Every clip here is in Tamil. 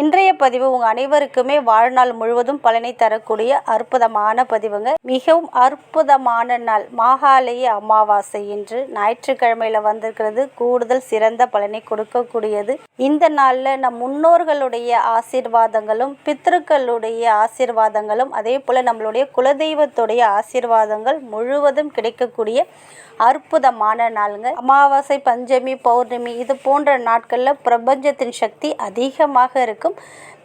இன்றைய பதிவு உங்கள் அனைவருக்குமே வாழ்நாள் முழுவதும் பலனை தரக்கூடிய அற்புதமான பதிவுங்க. மிகவும் அற்புதமான நாள். மாகாலய அமாவாசை இன்று ஞாயிற்றுக்கிழமையில் வந்திருக்கிறது. கூடுதல் சிறந்த பலனை கொடுக்கக்கூடியது. இந்த நாளில் நம் முன்னோர்களுடைய ஆசீர்வாதங்களும் பித்ருக்களுடைய ஆசீர்வாதங்களும் அதே போல் நம்மளுடைய குலதெய்வத்துடைய ஆசீர்வாதங்கள் முழுவதும் கிடைக்கக்கூடிய அற்புதமான நாளுங்க. அமாவாசை பஞ்சமி பௌர்ணமி இது போன்ற நாட்களில் பிரபஞ்சத்தின் சக்தி அதிகமாக இருக்கும்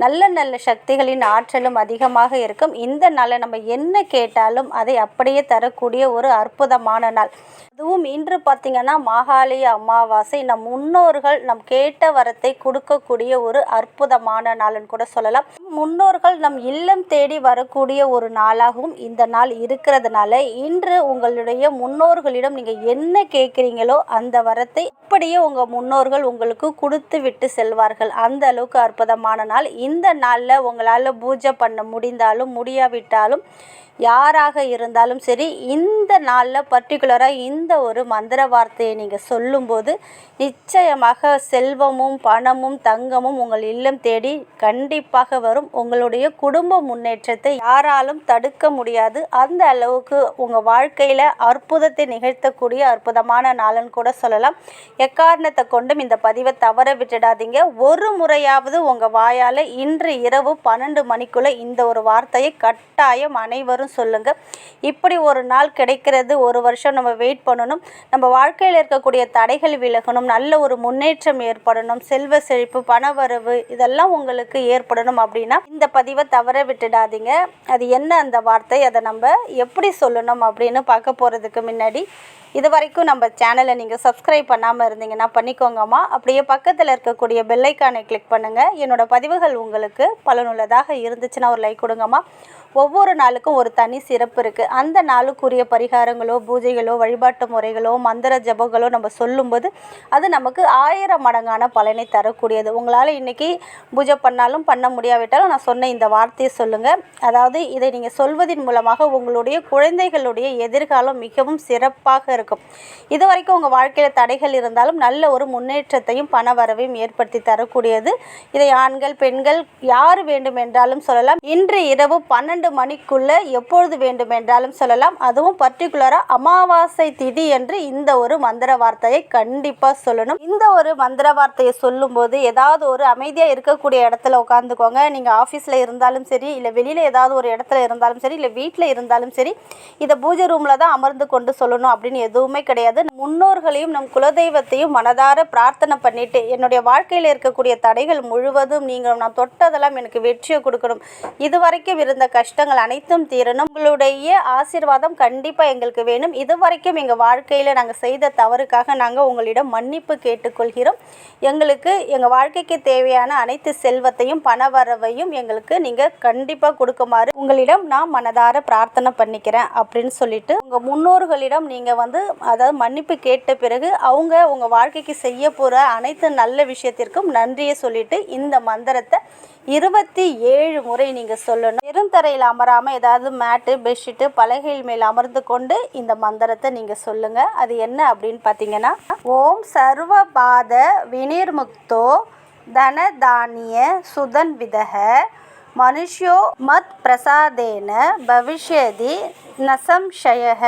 நல்ல நல்ல சக்திகளின் ஆற்றலும் அதிகமாக இருக்கும். இந்த நாளை நம்ம என்ன கேட்டாலும் அதை அப்படியே தரக்கூடிய ஒரு அற்புதமான நாள். அதுவும் இன்று பார்த்திங்கன்னா மாகாளி அமாவாசை. நம் முன்னோர்கள் நம் கேட்ட வரத்தை கொடுக்கக்கூடிய ஒரு அற்புதமான நாள்னு கூட சொல்லலாம். முன்னோர்கள் நம் இல்லம் தேடி வரக்கூடிய ஒரு நாளாகவும் இந்த நாள் இருக்கிறதுனால இன்று உங்களுடைய முன்னோர்களிடம் நீங்கள் என்ன கேட்குறீங்களோ அந்த வரத்தை அப்படியே உங்கள் முன்னோர்கள் உங்களுக்கு கொடுத்து விட்டு செல்வார்கள். அந்த அளவுக்கு அற்புதமான நாள் இந்த நாளில் உங்களால் பூஜை பண்ண முடிந்தாலும் முடியாவிட்டாலும் யாராக இருந்தாலும் சரி இந்த நாளில் பர்டிகுலராக இந்த ஒரு மந்திர வார்த்தையை நீங்கள் சொல்லும்போது நிச்சயமாக செல்வமும் பணமும் தங்கமும் உங்கள் இல்லம் தேடி கண்டிப்பாக வரும். உங்களுடைய குடும்ப முன்னேற்றத்தை யாராலும் தடுக்க முடியாது. அந்த அளவுக்கு உங்கள் வாழ்க்கையில் அற்புதத்தை நிகழ்த்தக்கூடிய அற்புதமான நாளுன்னு கூட சொல்லலாம். எக்காரணத்தை கொண்டும் இந்த பதிவை தவற விட்டுடாதீங்க. ஒரு முறையாவது உங்கள் வாயால் இன்று இரவு பன்னெண்டு மணிக்குள்ளே இந்த ஒரு வார்த்தையை கட்டாயம் அனைவரும் சொல்லுங்கள் இப்படி ஒரு நாள் கிடைக்கிறது ஒரு வருஷம் நம்ம வெயிட் பண்ணணும். நம்ம வாழ்க்கையில் இருக்கக்கூடிய தடைகள் விலகணும் நல்ல ஒரு முன்னேற்றம் ஏற்படணும் செல்வ செழிப்பு பணவரவு இதெல்லாம் உங்களுக்கு ஏற்படணும் அப்படின்னா இந்த பதிவை தவற விட்டுடாதீங்க. அது என்ன அந்த வார்த்தை? அதை நம்ம எப்படி சொல்லணும் அப்படின்னு பார்க்க போகிறதுக்கு முன்னாடி இது வரைக்கும் நம்ம சேனலை நீங்கள் சப்ஸ்கிரைப் பண்ணாமல் இருந்தீங்கன்னா பண்ணிக்கோங்கம்மா. அப்படியே பக்கத்தில் இருக்கக்கூடிய பெல்லைக்கானை கிளிக் பண்ணுங்கள் என்னோட பதிவுகள் உங்களுக்கு பலனுள்ளதாக இருந்துச்சுன்னா ஒரு லைக் கொடுங்கம்மா. ஒவ்வொரு நாளுக்கும் ஒரு தனி சிறப்பு இருக்குது அந்த நாளுக்குரிய பரிகாரங்களோ பூஜைகளோ வழிபாட்டு முறைகளோ மந்திர ஜபங்களோ நம்ம சொல்லும்போது அது நமக்கு ஆயிரம் மடங்கான பலனை தரக்கூடியது. உங்களால் இன்றைக்கி பூஜை பண்ணாலும் பண்ண முடியாவிட்டாலும் நான் சொன்ன இந்த வார்த்தையை சொல்லுங்கள் அதாவது இதை நீங்கள் சொல்வதன் மூலமாக உங்களுடைய குழந்தைகளுடைய எதிர்காலம் மிகவும் சிறப்பாக இருக்கும். இது வரைக்கும் உங்கள் வாழ்க்கையில் தடைகள் இருந்தாலும் நல்ல ஒரு முன்னேற்றத்தையும் பண வரவையும் ஏற்படுத்தி தரக்கூடியது. இதை ஆண்கள் பெண்கள் யார் வேண்டுமென்றாலும் சொல்லலாம். இன்று இரவு பன்னெண்டு மணிக்குள்ள எப்பொழுது வேண்டுமென்றாலும் சொல்லலாம். அதுவும் பர்டிகுலராக அமாவாசை திதி என்று இந்த ஒரு மந்திர வார்த்தையை கண்டிப்பாக சொல்லணும். இந்த ஒரு மந்திர வார்த்தையை சொல்லும்போது ஏதாவது ஒரு அமைதியாக இருக்கக்கூடிய இடத்துல உட்காந்துக்கோங்க நீங்கள் ஆஃபீஸில் இருந்தாலும் சரி இல்லை வெளியில் ஏதாவது ஒரு இடத்துல இருந்தாலும் சரி இல்லை வீட்டில் இருந்தாலும் சரி இதை பூஜை ரூமில் தான் அமர்ந்து கொண்டு சொல்லணும் அப்படின்னு எதுவுமே கிடையாது. முன்னோர்களையும் நம் குலதெய்வத்தையும் மனதார பிரார்த்தனை பண்ணிட்டு என்னுடைய வாழ்க்கையில் இருக்கக்கூடிய தடைகள் முழுவதும் நீங்கள் நான் தொட்டதெல்லாம் எனக்கு வெற்றியை கொடுக்கணும். இது வரைக்கும் இருந்த கஷ்டங்கள் அனைத்தும் தீரணும். உங்களுடைய ஆசீர்வாதம் கண்டிப்பாக எங்களுக்கு வேணும். இது வரைக்கும் எங்கள் வாழ்க்கையில் நாங்கள் செய்த தவறுக்காக நாங்கள் உங்களிடம் மன்னிப்பு கேட்டுக்கொள்கிறோம். எங்களுக்கு எங்கள் வாழ்க்கைக்கு தேவையான அனைத்து செல்வத்தையும் பணவரவையும் எங்களுக்கு நீங்கள் கண்டிப்பாக கொடுக்குமாறு உங்களிடம் நான் மனதார பிரார்த்தனை பண்ணிக்கிறேன் அப்படின்னு சொல்லிட்டு உங்கள் முன்னோர்களிடம் நீங்கள் வந்து அதாவது மன்னிப்பு கேட்ட பிறகு அவங்க உங்கள் வாழ்க்கைக்கு செய்ய போகிற அனைத்து நல்ல விஷயத்திற்கும் நன்றியை சொல்லிட்டு இந்த மந்திரத்தை இருபத்தி ஏழு முறை நீங்கள் சொல்லணும். பெருந்தரையில் அமராமல் ஏதாவது மேட்டு பெட்ஷீட்டு பலகையில் மேல் அமர்ந்து கொண்டு இந்த மந்திரத்தை நீங்கள் சொல்லுங்கள் அது என்ன அப்படின்னு பார்த்தீங்கன்னா ஓம் சர்வ பாத வினிர்முக்தோ தனதானிய சுதன் விதக மனுஷ்யோ மத் பிரசாதேன பவிஷ்யதி நசம்ஷயக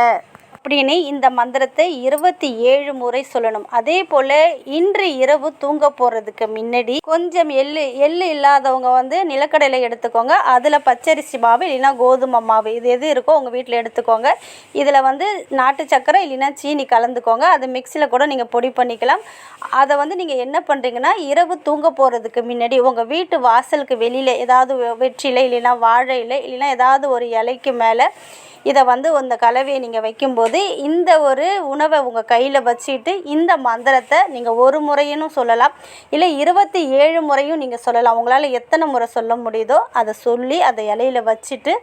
அப்படின்னு இந்த மந்திரத்தை இருபத்தி ஏழு முறை சொல்லணும். அதே போல் இன்று இரவு தூங்க போகிறதுக்கு முன்னாடி கொஞ்சம் எள்ளு எள்ளு இல்லாதவங்க வந்து நிலக்கடலை எடுத்துக்கோங்க. அதில் பச்சரிசி மாவு இல்லைன்னா கோதுமை மாவு இது எது இருக்கோ உங்கள் வீட்டில் எடுத்துக்கோங்க. இதில் வந்து நாட்டு சக்கரை இல்லைன்னா சீனி கலந்துக்கோங்க. அது மிக்சியில் கூட நீங்கள் பொடி பண்ணிக்கலாம். அதை வந்து நீங்கள் என்ன பண்ணுறீங்கன்னா இரவு தூங்க போகிறதுக்கு முன்னாடி உங்கள் வீட்டு வாசலுக்கு வெளியில் ஏதாவது வெற்றிலை இல்லைன்னா வாழை இலை இல்லைன்னா ஏதாவது ஒரு இலைக்கு மேலே இதை வந்து அந்த கலவையை நீங்கள் வைக்கும்போது செய்யும்போது இந்த ஒரு உணவை உங்கள் கையில் வச்சுட்டு இந்த மந்திரத்தை நீங்கள் ஒரு முறையினும் சொல்லலாம். இல்லை இருபத்தி ஏழு முறையும் நீங்கள் சொல்லலாம். உங்களால் எத்தனை முறை சொல்ல முடியுதோ அதை சொல்லி அதை இலையில வச்சுட்டு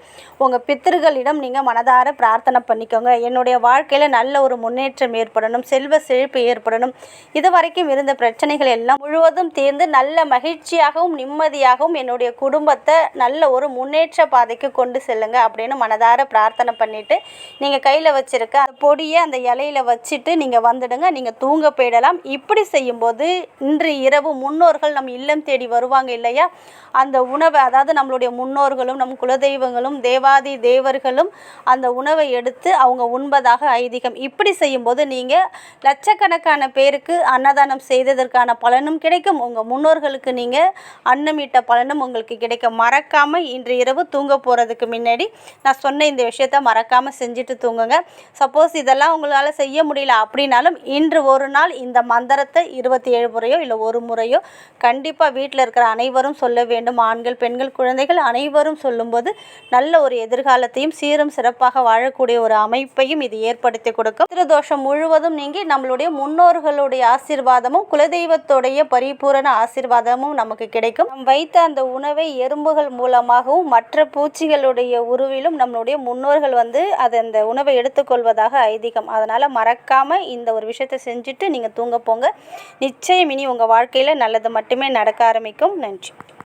உங்கள் பித்தர்களிடம் நீங்கள் மனதார பிரார்த்தனை பண்ணிக்கோங்க. என்னுடைய வாழ்க்கையில் நல்ல ஒரு முன்னேற்றம் ஏற்படணும். செல்வ செழிப்பு ஏற்படணும். இது வரைக்கும் இருந்த பிரச்சனைகள் எல்லாம் முழுவதும் தீர்ந்து நல்ல மகிழ்ச்சியாகவும் நிம்மதியாகவும் என்னுடைய குடும்பத்தை நல்ல ஒரு முன்னேற்ற பாதைக்கு கொண்டு செல்லுங்க அப்படின்னு மனதார பிரார்த்தனை பண்ணிட்டு நீங்கள் கையில் வச்சிருக்க அந்த பொடியை அந்த இலையில வச்சுட்டு நீங்கள் வந்துடுங்க நீங்கள் தூங்க போயிடலாம். இப்படி செய்யும்போது இன்று இரவு முன்னோர்கள் நம் இல்லம் தேடி வருவாங்க இல்லையா? அந்த உணவை அதாவது நம்மளுடைய முன்னோர்களும் நம் குலதெய்வங்களும் தேவாதி தேவர்களும் அந்த உணவை எடுத்து அவங்க உண்பதாக ஐதீகம். இப்படி செய்யும்போது நீங்கள் லட்சக்கணக்கான பேருக்கு அன்னதானம் செய்ததற்கான பலனும் கிடைக்கும். உங்கள் முன்னோர்களுக்கு நீங்கள் அன்னமிட்ட பலனும் உங்களுக்கு கிடைக்கும். மறக்காமல் இன்று இரவு தூங்க போகிறதுக்கு முன்னாடி நான் சொன்ன இந்த விஷயத்த மறக்காமல் செஞ்சுட்டு தூங்குங்க. சப்போஸ் சப்போஸ் இதெல்லாம் உங்களால் செய்ய முடியல அப்படின்னாலும் இன்று ஒரு நாள் இந்த மந்திரத்தை இருபத்தி ஏழு முறையோ இல்லை ஒரு முறையோ கண்டிப்பாக வீட்டில் இருக்கிற அனைவரும் சொல்ல வேண்டும். ஆண்கள் பெண்கள் குழந்தைகள் அனைவரும் சொல்லும்போது நல்ல ஒரு எதிர்காலத்தையும் சீரும் சிறப்பாக வாழக்கூடிய ஒரு அமைப்பையும் இது ஏற்படுத்தி கொடுக்கும். திருதோஷம் முழுவதும் நீங்கி நம்மளுடைய முன்னோர்களுடைய ஆசீர்வாதமும் குலதெய்வத்துடைய பரிபூரண ஆசீர்வாதமும் நமக்கு கிடைக்கும். நம் வைத்த அந்த உணவை எறும்புகள் மூலமாகவும் மற்ற பூச்சிகளுடைய உருவிலும் நம்மளுடைய முன்னோர்கள் வந்து அது அந்த உணவை எடுத்துக்கொள்வதாக ஐதீகம். அதனால் மறக்காமல் இந்த ஒரு விஷயத்தை செஞ்சுட்டு நீங்கள் தூங்க போங்க. நிச்சயம் இனி உங்கள் வாழ்க்கையில் நல்லது மட்டுமே நடக்க ஆரம்பிக்கும். நன்றி.